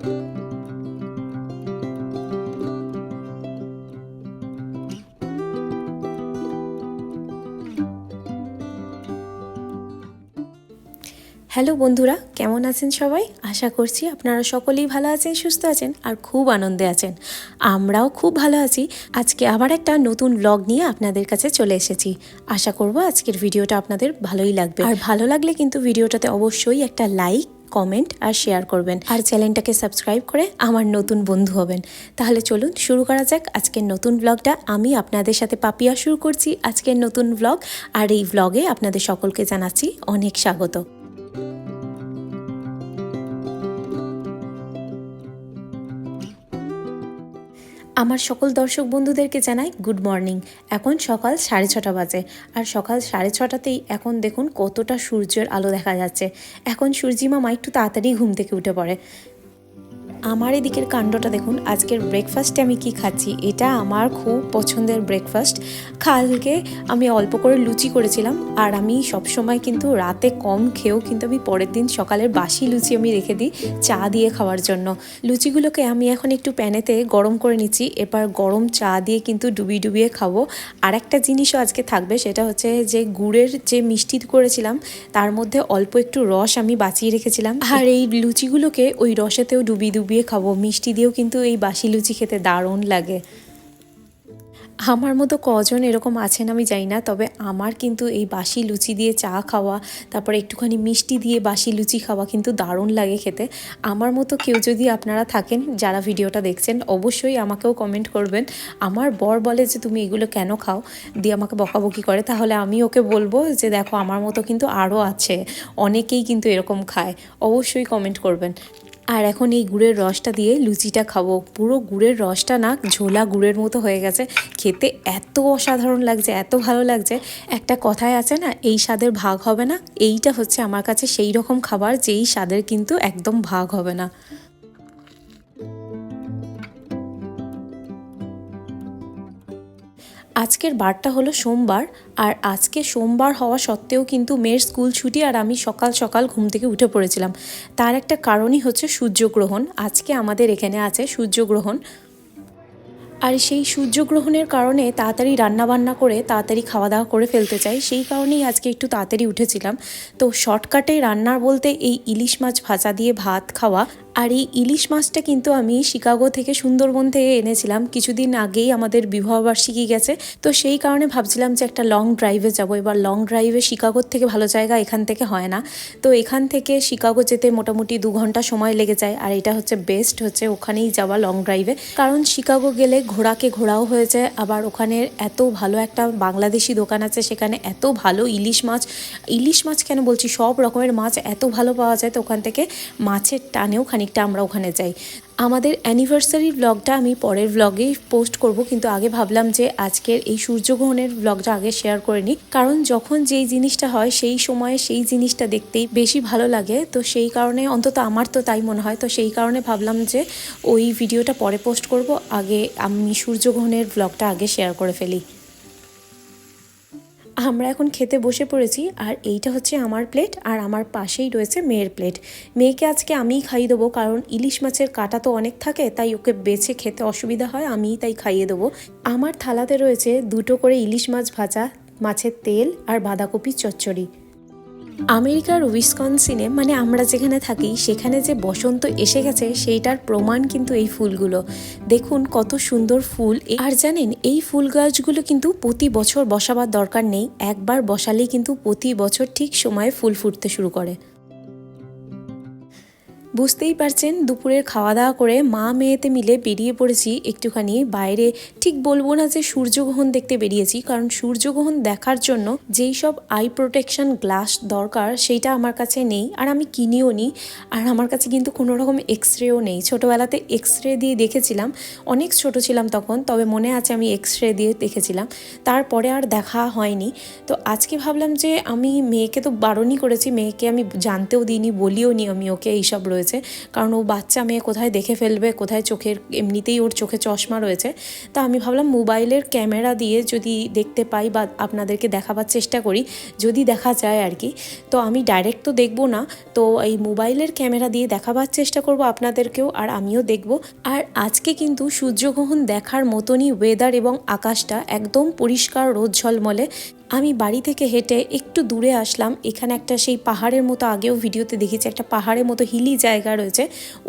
Hello বন্ধুরা, কেমন আছেন সবাই? আশা করছি আপনারা সকলেই ভালো আছেন, সুস্থ আছেন আর খুব আনন্দে আছেন। আমরাও খুব ভালো আছি। আজকে আবার একটা নতুন ব্লগ নিয়ে আপনাদের কাছে চলে এসেছি। আশা করব আজকের ভিডিওটা আপনাদের ভালোই লাগবে। আর ভালো লাগলে কিন্তু ভিডিওটাতে অবশ্যই একটা লাইক কমেন্ট আর শেয়ার করবেন। আর চ্যানেলটাকে সাবস্ক্রাইব করে আমার নতুন বন্ধু হবেন। তাহলে চলুন শুরু করা যাক আজকের নতুন ব্লগটা আমি আপনাদের সাথে পাপিয়া শুরু করছি আজকের নতুন ব্লগ আর এই ব্লগে আপনাদের সকলকে জানাচ্ছি অনেক স্বাগত। আমার সকল দর্শক বন্ধুদেরকে জানাই গুড মর্নিং এখন সকাল সাড়ে ছটা বাজে আর সকাল সাড়ে ছটাতেই এখন দেখুন কতটা সূর্যের আলো দেখা যাচ্ছে। এখন সূর্যিমামা একটু তাড়াতাড়ি ঘুম থেকে উঠে পড়ে। আমার এদিকের কাণ্ডটা দেখুন, আজকের ব্রেকফাস্টে আমি কি খাচ্ছি? এটা আমার খুব পছন্দের ব্রেকফাস্ট কালকে আমি অল্প করে লুচি করেছিলাম, আর আমি সবসময় কিন্তু রাতে কম খেয়েও কিন্তু আমি পরের দিন সকালের বাসি লুচি আমি রেখে দিই চা দিয়ে খাওয়ার জন্য। লুচিগুলোকে আমি এখন একটু প্যানেতে গরম করে নিচ্ছি, এবার গরম চা দিয়ে কিন্তু ডুবিয়ে ডুবিয়ে খাব। আর একটা জিনিসও আজকে থাকবে, সেটা হচ্ছে যে গুড়ের যে মিষ্টি করেছিলাম, তার মধ্যে অল্প একটু রস আমি বাঁচিয়ে রেখেছিলাম। আর এই লুচিগুলোকে ওই রসেতেও ডুবিয়ে ডুবিয়ে খাব, মিষ্টি দিয়েও কিন্তু এই বাসি লুচি খেতে দারুণ লাগে। আমার মতো কজন এরকম আছেন আমি জানি না, তবে আমার কিন্তু এই বাসি লুচি দিয়ে চা খাওয়া, তারপরে একটুখানি মিষ্টি দিয়ে বাসি লুচি খাওয়া কিন্তু দারুণ লাগে খেতে। আমার মতো কেউ যদি আপনারা থাকেন যারা ভিডিওটা দেখছেন, অবশ্যই আমাকেও কমেন্ট করবেন। আমার বর বলে যে, তুমি এগুলো কেন খাও? দিয়ে আমাকে বকাবকি করে, তাহলে আমি ওকে বলব যে, দেখো, আমার মতো কিন্তু আরও আছে। অনেকেই কিন্তু এরকম খায়, অবশ্যই কমেন্ট করবেন। আর এখন এই গুড়ের রসটা দিয়ে লুচিটা খাব। পুরো গুড়ের রসটা না ঝোলা গুড়ের মতো হয়ে গেছে। খেতে এত অসাধারণ লাগছে, এত ভালো লাগছে। একটা কথায় আছে না, এই স্বাদের ভাগ হবে না। এইটা হচ্ছে আমার কাছে সেই রকম খাবার, যেই স্বাদের কিন্তু একদম ভাগ হবে না। আজকের বারটা হলো সোমবার, আর আজকে সোমবার হওয়া সত্ত্বেও কিন্তু মেয়ের স্কুল ছুটি আর আমি সকাল সকাল ঘুম থেকে উঠে পড়েছিলাম। তার একটা কারণই হচ্ছে সূর্যগ্রহণ। আজকে আমাদের এখানে আছে সূর্যগ্রহণ। আর সেই সূর্যগ্রহণের কারণে তাড়াতাড়ি রান্নাবান্না করে তাড়াতাড়ি খাওয়া দাওয়া করে ফেলতে চাই। সেই কারণেই আজকে একটু তাড়াতাড়ি উঠেছিলাম। তো শর্টকাটে রান্নার বলতে এই ইলিশ মাছ ভাজা দিয়ে ভাত খাওয়া আর এই ইলিশ মাছটা কিন্তু আমি শিকাগো থেকে সুন্দরবন থেকে এনেছিলাম। কিছুদিন আগেই আমাদের বিবাহবার্ষিকী গেছে। তো সেই কারণে ভাবছিলাম যে একটা লং ড্রাইভে যাব। এবার লং ড্রাইভে শিকাগোর থেকে ভালো জায়গা এখান থেকে হয় না। তো এখান থেকে শিকাগো যেতে মোটামুটি দু ঘণ্টা সময় লেগে যায়। আর এটা হচ্ছে বেস্ট হচ্ছে ওখানেই যাওয়া লং ড্রাইভে কারণ শিকাগো গেলে ঘোড়াকে ঘোরাও হয়ে যায়। আবার ওখানে এত ভালো একটা বাংলাদেশি দোকান আছে, সেখানে এত ভালো ইলিশ মাছ। ইলিশ মাছ কেন বলছি? সব রকমের মাছ এত ভালো পাওয়া যায়। তো ওখান থেকে মাছের টানেও খানিকটা আমরা ওখানে যাই। আমাদের অ্যানিভার্সারি ব্লগটা আমি পরের ব্লগেই পোস্ট করব, কিন্তু আগে ভাবলাম যে আজকের এই সূর্যগ্রহণের ব্লগটা আগে শেয়ার করে নিই। কারণ যখন যেই জিনিসটা হয়, সেই সময়ে সেই জিনিসটা দেখতেই বেশি ভালো লাগে। তো সেই কারণে, অন্তত আমার তো তাই মনে হয়। তো সেই কারণে ভাবলাম যে ওই ভিডিওটা পরে পোস্ট করব। আগে আমি সূর্যগ্রহণের ব্লগটা আগে শেয়ার করে ফেলি। আমরা এখন খেতে বসে পড়েছি আর এইটা হচ্ছে আমার প্লেট আর আমার পাশেই রয়েছে মেয়ের প্লেট মেয়েকে আজকে আমিই খাইয়ে দেবো কারণ ইলিশ মাছের কাটা তো অনেক থাকে, তাই ওকে বেছে খেতে অসুবিধা হয়, আমিই তাই খাইয়ে দেবো। আমার থালাতে রয়েছে দুটো করে ইলিশ মাছ ভাজা, মাছের তেল আর বাঁধাকপির চচ্চড়ি। আমেরিকার উইসকনসিনে মানে আমরা যেখানে থাকি, সেখানে যে বসন্ত এসে গেছে, সেইটার প্রমাণ কিন্তু এই ফুলগুলো। দেখুন কত সুন্দর ফুল। আর জানেন, এই ফুল গাছগুলো কিন্তু প্রতি বছর বসাবার দরকার নেই। একবার বসালেই কিন্তু প্রতি বছর ঠিক সময়ে ফুল ফুটতে শুরু করে। বুঝতেই পারছেন, দুপুরের খাওয়া দাওয়া করে মা মেয়েতে মিলে বেরিয়ে পড়েছি একটুখানি বাইরে। ঠিক বলব না যে সূর্যগ্রহণ দেখতে বেরিয়েছি, কারণ সূর্যগ্রহণ দেখার জন্য যেই সব আই প্রোটেকশন গ্লাস দরকার সেইটা আমার কাছে নেই, আর আমি কিনেও নিই আর আমার কাছে কিন্তু কোনো রকম এক্স রেও নেই। ছোটোবেলাতে এক্স রে দিয়ে দেখেছিলাম, অনেক ছোট ছিলাম তখন, তবে মনে আছে আমি এক্স রে দিয়ে দেখেছিলাম। তারপরে আর দেখা হয়নি। তো আজকে ভাবলাম যে আমি মেয়েকে তো বারণই করেছি, মেয়েকে আমি জানতেও দিইনি, বলিও নি আমি ওকে এইসব রয়েছে রয়েছে। কারণ ও বাচ্চা মেয়ে কোথায় দেখে ফেলবে, কোথায় চোখের, এমনিতেই ওর চোখে চশমা রয়েছে। তা আমি ভাবলাম মোবাইলের ক্যামেরা দিয়ে যদি দেখতে পাই বা আপনাদেরকে দেখাবার চেষ্টা করি, যদি দেখা যায় আর কি। তো আমি ডাইরেক্ট তো দেখব না, তো এই মোবাইলের ক্যামেরা দিয়ে দেখাবার চেষ্টা করব আপনাদেরকেও আর আমিও দেখব। আর আজকে কিন্তু সূর্যগ্রহণ দেখার মতনই ওয়েদার এবং আকাশটা একদম পরিষ্কার রোদ ঝলমলে। আমি বাড়ি থেকে হেঁটে একটু দূরে আসলাম। এখানে একটা সেই পাহাড়ের মতো আগেও ভিডিওতে দেখেছি, একটা পাহাড়ের মতো হিলি জায়গা রয়েছে।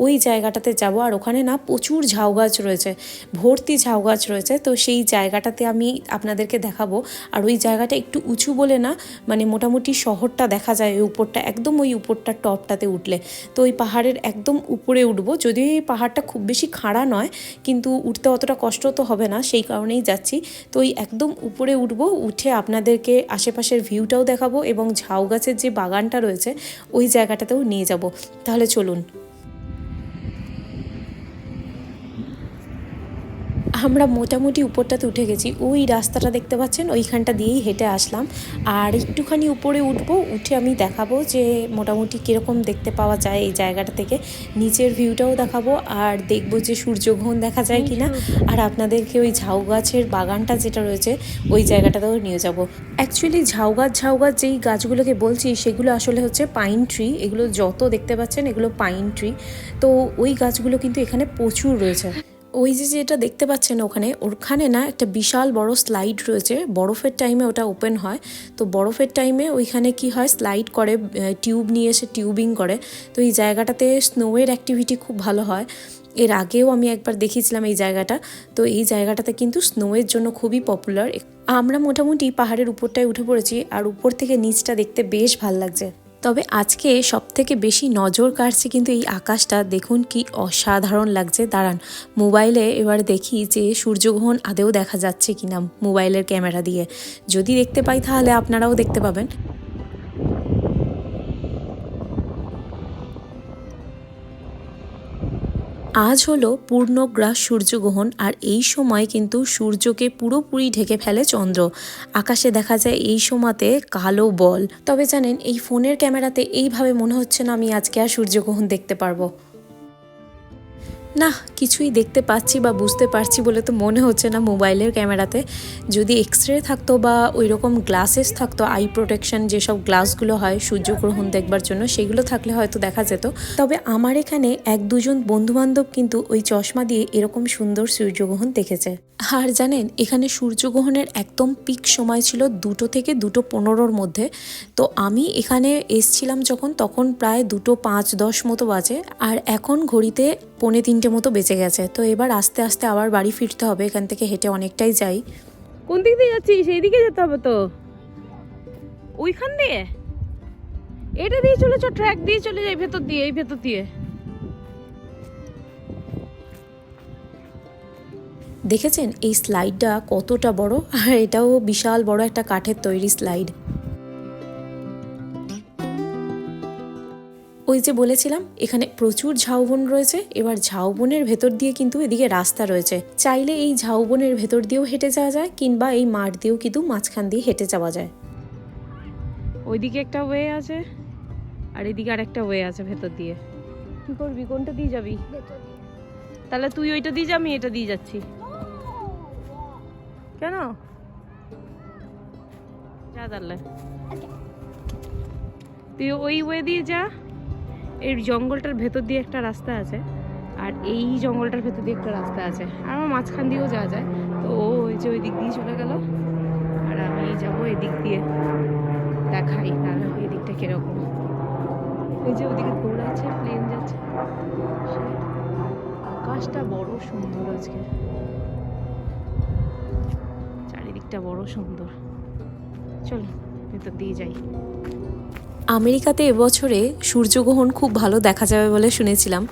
ওই জায়গাটাতে যাব আর ওখানে না প্রচুর ঝাউ গাছ রয়েছে, ভর্তি ঝাউ গাছ রয়েছে। তো সেই জায়গাটাতে আমি আপনাদেরকে দেখাবো। আর ওই জায়গাটা একটু উঁচু বলে না মানে মোটামুটি শহরটা দেখা যায় ওই উপরটা, একদম ওই উপরটার টপটাতে উঠলে। তো ওই পাহাড়ের একদম উপরে উঠবো। যদিও এই পাহাড়টা খুব বেশি খাড়া নয়, কিন্তু উঠতে অতটা কষ্ট তো হবে না, সেই কারণেই যাচ্ছি। তো ওই একদম উপরে উঠবো, উঠে আপনাদেরকে আশেপাশের ভিউটাও দেখাবো এবং ঝাউ গাছের যে বাগানটা রয়েছে, ওই জায়গাটাতেও নিয়ে যাব। তাহলে চলুন। আমরা মোটামুটি উপরটাতে উঠে গেছি। ওই রাস্তাটা দেখতে পাচ্ছেন, ওইখানটা দিয়েই হেঁটে আসলাম। আর একটুখানি উপরে উঠবো, উঠে আমি দেখাবো যে মোটামুটি কীরকম দেখতে পাওয়া যায় এই জায়গাটা থেকে। নিচের ভিউটাও দেখাবো, আর দেখব যে সূর্যগ্রহণ দেখা যায় কি না আর আপনাদেরকে ওই ঝাউ গাছের বাগানটা যেটা রয়েছে, ওই জায়গাটাতেও নিয়ে যাব। অ্যাকচুয়ালি ঝাউ গাছ ঝাউ গাছ যেই গাছগুলোকে বলছি, সেগুলো আসলে হচ্ছে পাইন ট্রি এগুলো যত দেখতে পাচ্ছেন, এগুলো পাইন ট্রি তো ওই গাছগুলো কিন্তু এখানে প্রচুর রয়েছে। ওই যে যেটা দেখতে পাচ্ছেন ওখানে ওখানে না একটা বিশাল বড় স্লাইড রয়েছে। বরফের টাইমে ওটা ওপেন হয়। তো বরফের টাইমে ওইখানে কি হয় স্লাইড করে টিউব নিয়ে এসে টিউবিং করে। তো এই জায়গাটাতে স্নোয়ের অ্যাক্টিভিটি খুব ভালো হয়। এর আগেও আমি একবার দেখিয়েছিলাম এই জায়গাটা। তো এই জায়গাটাতে কিন্তু স্নোয়ের জন্য খুবই পপুলার আমরা মোটামুটি পাহাড়ের উপরটায় উঠে পড়েছি, আর উপর থেকে নিচটা দেখতে বেশ ভালো লাগছে। তবে আজকে সব থেকে বেশি নজর কাটছে কিন্তু এই আকাশটা। দেখুন কি অসাধারণ লাগছে। দাঁড়ান, মোবাইলে এবার দেখি যে সূর্যগ্রহণ আদেও দেখা যাচ্ছে কিনা মোবাইলের ক্যামেরা দিয়ে। যদি দেখতে পাই তাহলে আপনারাও দেখতে পাবেন। আজ হলো পূর্ণগ্রাস সূর্যগ্রহণ আর এই সময় কিন্তু সূর্যকে পুরোপুরি ঢেকে ফেলে চন্দ্র। আকাশে দেখা যায় এই সময়তে কালো বল। তবে জানেন, এই ফোনের ক্যামেরাতে এইভাবে মনে হচ্ছে না আমি আজকে আর সূর্যগ্রহণ দেখতে পারব। না, কিছুই দেখতে পাচ্ছি বা বুঝতে পারছি বলে তো মনে হচ্ছে না মোবাইলের ক্যামেরাতে। যদি এক্স রে থাকতো বা ওই রকম গ্লাসেস থাকতো আই প্রোটেকশন যেসব গ্লাসগুলো হয়, সূর্যগ্রহণ দেখবার জন্য, সেগুলো থাকলে হয়তো দেখা যেত। তবে আমার এখানে এক দুজন বন্ধুবান্ধব কিন্তু ওই চশমা দিয়ে এরকম সুন্দর সূর্যগ্রহণ দেখেছে। আর জানেন, এখানে সূর্যগ্রহণের একদম পিক সময় ছিল দুটো থেকে দুটো পনেরোর মধ্যে। তো আমি এখানে এসছিলাম যখন, তখন প্রায় দুটো পাঁচ দশ মতো বাজে। আর এখন ঘড়িতে পৌনে তিনটে মতো বেঁচে গেছে। তো এবার আস্তে আস্তে আবার বাড়ি ফিরতে হবে এখান থেকে হেঁটে অনেকটাই যাই। কোন দিক দিয়ে যাচ্ছিস? দিকে যেতে হবে তো। ওইখান দিয়ে? এটা দিয়ে চলে চ ট্র্যাক দিয়ে চলে যাই ভেতর দিয়ে এই ভেতর দিয়ে। দেখেছেন এই স্লাইডটা কতটা বড়? আর এটাও বিশাল বড় একটা কাঠের তৈরি স্লাইড ওই যে বলেছিলাম, এখানে প্রচুর ঝাউবন রয়েছে, এবার ঝাউবনের ভেতর দিয়ে কিন্তু এদিকে রাস্তা রয়েছে। চাইলে এই ঝাউবনের ভেতর দিয়েও হেঁটে যাওয়া যায়, কিংবা এই মাঠ দিয়েও কিন্তু মাঝখান দিয়ে হেঁটে যাওয়া যায়। ওইদিকে একটা ওয়ে আছে, আর এদিকে আর একটা ওয়ে আছে ভেতর দিয়ে। কি করবি? কোনটা দিয়ে যাবি? তাহলে তুই ওইটা দিয়ে যা, আমি এটা দিয়ে যাচ্ছি। কেন? যা তাহলে। তুই ওই ওয়ে দিয়ে যা। এই জঙ্গলটার ভেতর দিয়ে একটা রাস্তা আছে, আর এই জঙ্গলটার ভেতর দিয়ে একটা রাস্তা আছে। আর আমার মাঝখান দিয়েও যাওয়া যায়। তো ও ওই যে ওই দিক দিয়ে চলে গেল। আর আমি যাব এদিক দিয়ে দেখাই, তাহলে এই দিকটা কীরকম। এই যে ওদিকে দৌড়াচ্ছে প্লেন যাচ্ছে। আকাশটা বড় সুন্দর আজকে। চারিদিকটা বড় সুন্দর। চলো, ভেতর দিয়ে যাই। আমেরিকাতে এবছরে সূর্যগ্রহণ খুব ভালো দেখা যাবে বলে শুনেছিলাম।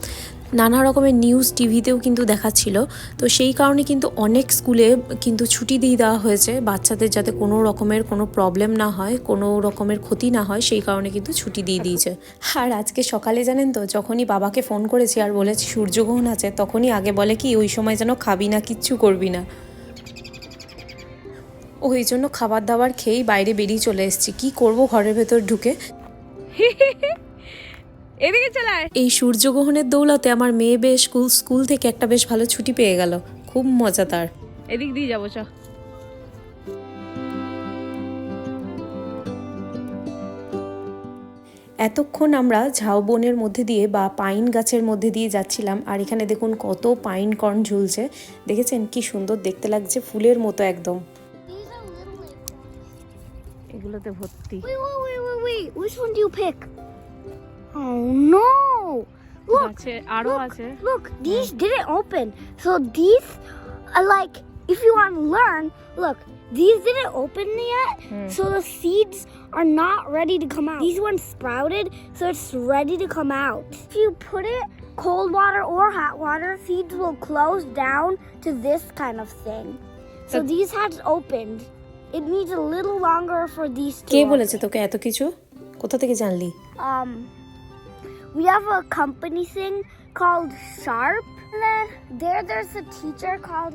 নানা রকমের নিউজ টিভিতেও কিন্তু দেখাচ্ছিল। তো সেই কারণে কিন্তু অনেক স্কুলে কিন্তু ছুটি দিয়ে দেওয়া হয়েছে। বাচ্চাদের যাতে কোনো রকমের কোনো প্রবলেম না হয়, কোনো রকমের ক্ষতি না হয়, সেই কারণে কিন্তু ছুটি দিয়ে দিয়েছে। আর আজকে সকালে জানেন তো, যখনই বাবাকে ফোন করেছি আর বলেছি সূর্যগ্রহণ আছে, তখনই আগে বলে কি, ওই সময় যেন খাবি না, কিচ্ছু করবি না। ওই জন্য খাবার দাবার খেয়েই বাইরে বেরিয়ে চলে এসেছি। কি করব ঘরের ভেতর ঢুকে? এদিকে চলে আয়। এই সূর্যগ্রহণের দৌলতে আমার মেয়ে বেশ স্কুল স্কুল থেকে একটা বেশ ভালো ছুটি পেয়ে গেল। খুব মজা তার। এদিক দিয়ে যাব চ। এতক্ষণ আমরা ঝাউবনের মধ্যে দিয়ে বা পাইন গাছের মধ্যে দিয়ে যাচ্ছিলাম আর এখানে দেখুন কত পাইন কর্ন ঝুলছে। দেখেছেন কি সুন্দর দেখতে লাগছে ফুলের মতো একদম। এগুলোতে ভর্তি Wait, wait, wait, wait, wait. Which one do you pick? Oh no! Look, আছে আরো আছে look, these didn't open. So these are like, if you want to learn, look, these didn't open yet. So the seeds are not ready to come out. These ones sprouted, so it's ready to come out. If you put it cold water or hot water, seeds will close down to this kind of thing. So So- these had opened. It needs a little longer for these to কে বলেছে তোকে এত কিছু কোথা থেকে জানলি um we have a company thing called Sharp. And then there there's a teacher called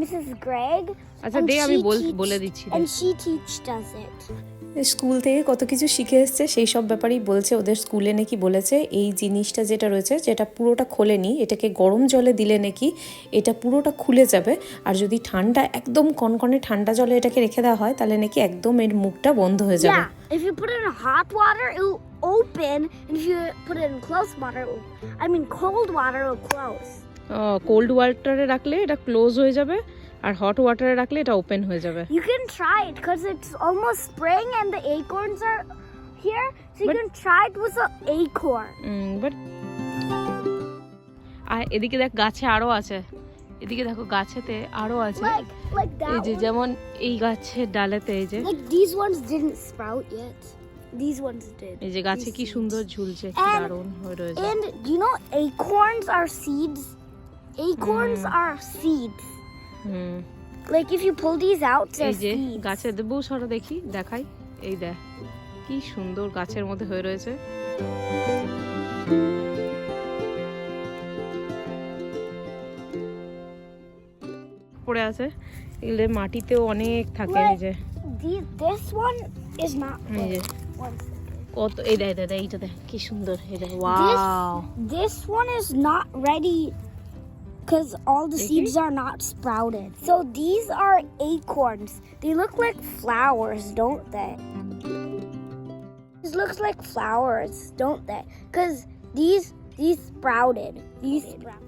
Mrs. Greg. আচ্ছা দে আমি বল বলে দিচ্ছি And she teached us it. School থেকে কত কিছু শিখে এসছে সেই সব ব্যাপারেই বলছে ওদের স্কুলে নাকি বলেছে এই জিনিসটা যেটা রয়েছে যেটা পুরোটা খোলেনি এটাকে গরম জলে দিলে নাকি এটা পুরোটা খুলে যাবে আর যদি ঠান্ডা একদম কনকনে ঠান্ডা জলে এটাকে রেখে দেওয়া হয় তাহলে নাকি একদম এর মুখটা বন্ধ হয়ে যাবে. If you put it in hot water, it will open. And if you put it in close water, it will, I mean cold water, it will close. Cold ওয়াটারে রাখলে এটা ক্লোজ হয়ে যাবে আর হট ওয়াটারে রাখলে এটা ওপেন হয়ে যাবে You can try it because it's almost spring and the acorns are here. So you But- can try it with an acorn. But আর এদিকে দেখ গাছে আরও আছে এদিকে দেখো গাছেতে আরও আছে এই যে যেমন এই গাছের ডালেতে এই যে Like these ones didn't sprout yet. These ones did. এই যে গাছে কি সুন্দর ঝুলছে কি দারুণ হয়ে রয়েছে And you know acorns are seeds? Acorns Mm. are seeds. Hmm Like if you pull these out, এই they're যে seeds. গাছে দেবো সরো দেখি দেখাই। এই দেখ কি সুন্দর গাছের মধ্যে হয়ে রয়েছে। পড়ে আছে। এগুলো মাটিতেও অনেক থাকে এই যে। These, this one is not এই যে. One কত এই দেখ দেখ দেখ, এইটা দেখ কি সুন্দর দেখ wow This one is not ready because all the seeds are not sprouted. So these are acorns. They look like flowers, don't they? This looks like flowers, don't they? Because these these sprouted. These sprouted.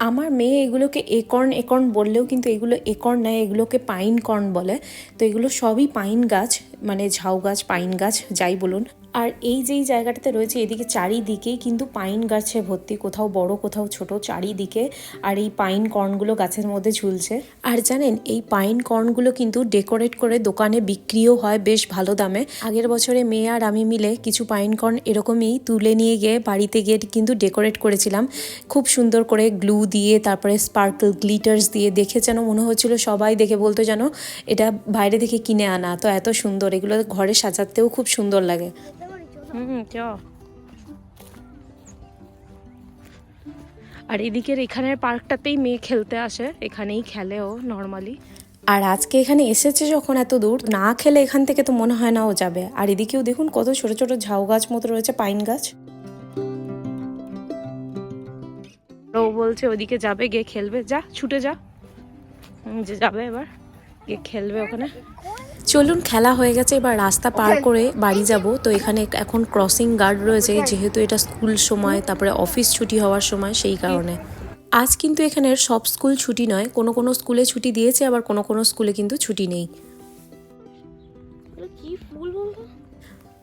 আমার মেয়ে এগুলোকে একর্ন একর্ন বললেও কিন্তু এগুলো একর্ন নয় এগুলোকে pine corn বলে তো এগুলো সবই পাইন গাছ মানে ঝাউ গাছ পাইন গাছ যাই বলুন আর এই যেই জায়গাটাতে রয়েছে, এদিকে চারিদিকেই কিন্তু পাইন গাছে ভর্তি, কোথাও বড়, কোথাও ছোট, চারিদিকে আর এই পাইন কর্নগুলো গাছের মধ্যে ঝুলছে। আর জানেন, এই পাইন কর্নগুলো কিন্তু ডেকোরেট করে দোকানে বিক্রিও হয় বেশ ভালো দামে। আগের বছরে মেয়ে আর আমি মিলে কিছু পাইন কর্ন এরকমই তুলে নিয়ে গিয়ে বাড়িতে গিয়ে কিন্তু ডেকোরেট করেছিলাম। খুব সুন্দর করে গ্লু দিয়ে, তারপরে স্পার্কল গ্লিটার্স দিয়ে দেখে যেন মনে হচ্ছিল সবাই দেখে বলতো যেন এটা বাইরে থেকে কিনে আনা। তো এত সুন্দর, এগুলো ঘরে সাজাতেও খুব সুন্দর লাগে। হুম চ আর এদিকের এখানের পার্কটাতেই মেয়ে খেলতে আসে এখানেই খেলে ও নর্মালি আর আজকে এখানে এসেছে যখন এত দূর না খেলে এখান থেকে তো মনে হয় না ও যাবে। আর এদিকেও দেখুন কত ছোট ছোট ঝাউ গাছ মতো রয়েছে পাইন গাছ। ও বলছে ওদিকে যাবে গিয়ে খেলবে। যা ছুটে যা। যে যাবে এবার গিয়ে খেলবে ওখানে। চলুন খেলা হয়ে গেছে এবার রাস্তা পার করে বাড়ি যাব। তো এখানে এখন ক্রসিং গার্ড রয়েছে যেহেতু এটা স্কুল সময় তারপরে অফিস ছুটি হওয়ার সময় সেই কারণে। আজ কিন্তু এখানের সব স্কুল ছুটি নয় কোনো কোনো স্কুলে ছুটি দিয়েছে আবার কোনো কোনো স্কুলে কিন্তু ছুটি নেই।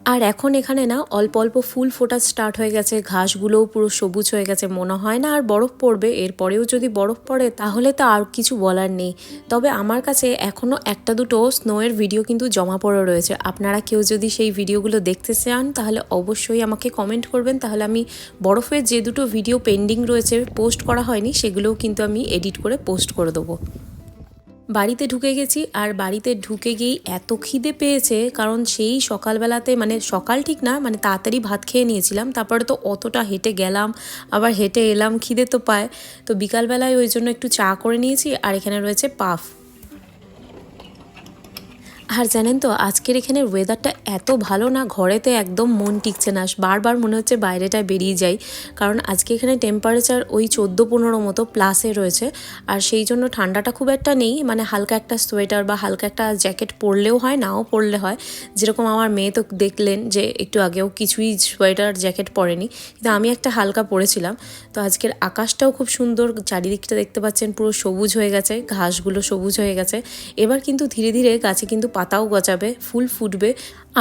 আর এখন এখানে না অল্প অল্প ফুল ফোটা স্টার্ট হয়ে গেছে, ঘাসগুলোও পুরো সবুজ হয়ে গেছে, মনে হয় না আর বরফ পড়বে। এরপরেও যদি বরফ পড়ে, তাহলে তো আর কিছু বলার নেই। তবে আমার কাছে এখনও একটা দুটো স্নোয়ের ভিডিও কিন্তু জমা পড়ে রয়েছে। আপনারা কেউ যদি সেই ভিডিওগুলো দেখতে চান, তাহলে অবশ্যই আমাকে কমেন্ট করবেন। তাহলে আমি বরফের যে দুটো ভিডিও পেন্ডিং রয়েছে পোস্ট করা হয়নি, সেগুলোও কিন্তু আমি এডিট করে পোস্ট করে দেবো। বাড়িতে ঢুকে গেছি আর বাড়িতে ঢুকে গিয়েই এত খিদে পেয়েছে, কারণ সেই সকালবেলাতে মানে সকাল ঠিক না মানে তাড়াতাড়ি ভাত খেয়ে নিয়েছিলাম, তারপরে তো অতটা হেঁটে গেলাম, আবার হেঁটে এলাম, খিদে তো পায়। তো বিকালবেলায় ওই জন্য একটু চা করে নিয়েছি, আর এখানে রয়েছে পাফ। আর জানেন তো, আজকের এখানের ওয়েদারটা এত ভালো না, ঘরেতে একদম মন টিকছে না। বারবার মনে হচ্ছে বাইরেটায় বেরিয়ে যাই। কারণ আজকে এখানে টেম্পারেচার ওই চোদ্দ পনেরো মতো প্লাসে রয়েছে। আর সেই জন্য ঠান্ডাটা খুব একটা নেই। মানে হালকা একটা সোয়েটার বা হালকা একটা জ্যাকেট পরলেও হয়, নাও পরলে হয়। যেরকম আমার মেয়ে তো দেখলেন যে একটু আগেও কিছুই সোয়েটার জ্যাকেট পরেনি। কিন্তু আমি একটা হালকা পরেছিলাম। তো আজকের আকাশটাও খুব সুন্দর। চারিদিকটা দেখতে পাচ্ছেন, পুরো সবুজ হয়ে গেছে। ঘাসগুলো সবুজ হয়ে গেছে। এবার কিন্তু ধীরে ধীরে গাছে কিন্তু পাতাও গজাবে, ফুল ফুটবে।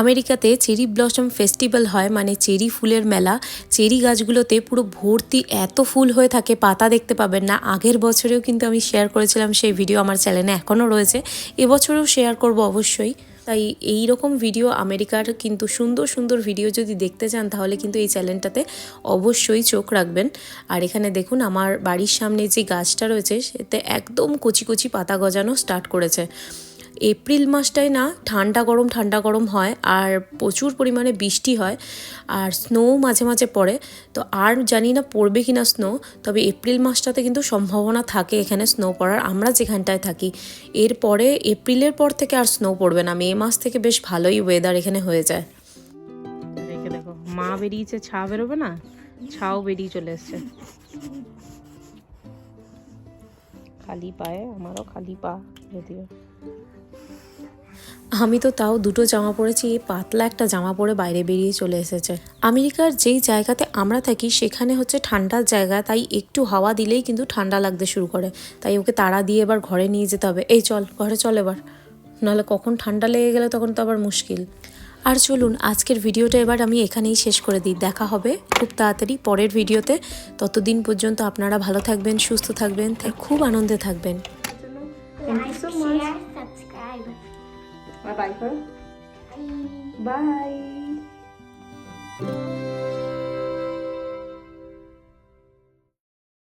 আমেরিকাতে চেরি ব্লসম ফেস্টিভ্যাল হয় মানে চেরি ফুলের মেলা। চেরি গাছগুলোতে পুরো ভর্তি এত ফুল হয়ে থাকে, পাতা দেখতে পাবেন না। আগের বছরেও কিন্তু আমি শেয়ার করেছিলাম সেই ভিডিও আমার চ্যানেলে এখনও রয়েছে। এবছরেও শেয়ার করব অবশ্যই। তাই এই রকম ভিডিও আমেরিকার কিন্তু সুন্দর সুন্দর ভিডিও যদি দেখতে চান, তাহলে কিন্তু এই চ্যানেলটাতে অবশ্যই চোখ রাখবেন। আর এখানে দেখুন, আমার বাড়ির সামনে যে গাছটা রয়েছে, সেতে একদম কচি কচি পাতা গজানো স্টার্ট করেছে। এপ্রিল মাসটায় না ঠান্ডা গরম ঠান্ডা গরম হয় আর প্রচুর পরিমাণে বৃষ্টি হয় আর স্নো মাঝে মাঝে পড়ে। তো আর জানি না পড়বে কি না স্নো তবে এপ্রিল মাসটাতে কিন্তু সম্ভাবনা থাকে এখানে স্নো পড়ার। আমরা যেখানটায় থাকি, এরপরে এপ্রিলের পর থেকে আর স্নো পড়বে না। মে মাস থেকে বেশ ভালোই ওয়েদার এখানে হয়ে যায়। দেখে, মা বেরিয়েছে, ছা বেরোবে না? ছাও বেরিয়ে চলে এসছে। খালি পায়ে, আমারও খালি পা, যদিও। আমি তো তাও দুটো জামা পরেছি, এই পাতলা একটা জামা পরে বাইরে বেরিয়ে চলে এসেছে। আমেরিকার যেই জায়গাতে আমরা থাকি, সেখানে হচ্ছে ঠান্ডার জায়গা, তাই একটু হাওয়া দিলেই কিন্তু ঠান্ডা লাগতে শুরু করে। তাই ওকে তাড়া দিয়ে এবার ঘরে নিয়ে যেতে হবে। এই চল, ঘরে চল এবার। নাহলে কখন ঠান্ডা লেগে গেলে তখন তো আবার মুশকিল। আর চলুন, আজকের ভিডিওটা এবার আমি এখানেই শেষ করে দিই। দেখা হবে খুব তাড়াতাড়ি পরের ভিডিওতে। ততদিন পর্যন্ত আপনারা ভালো থাকবেন, সুস্থ থাকবেন খুব আনন্দে থাকবেন। Thank you so much Bye-bye, Pearl. Bye.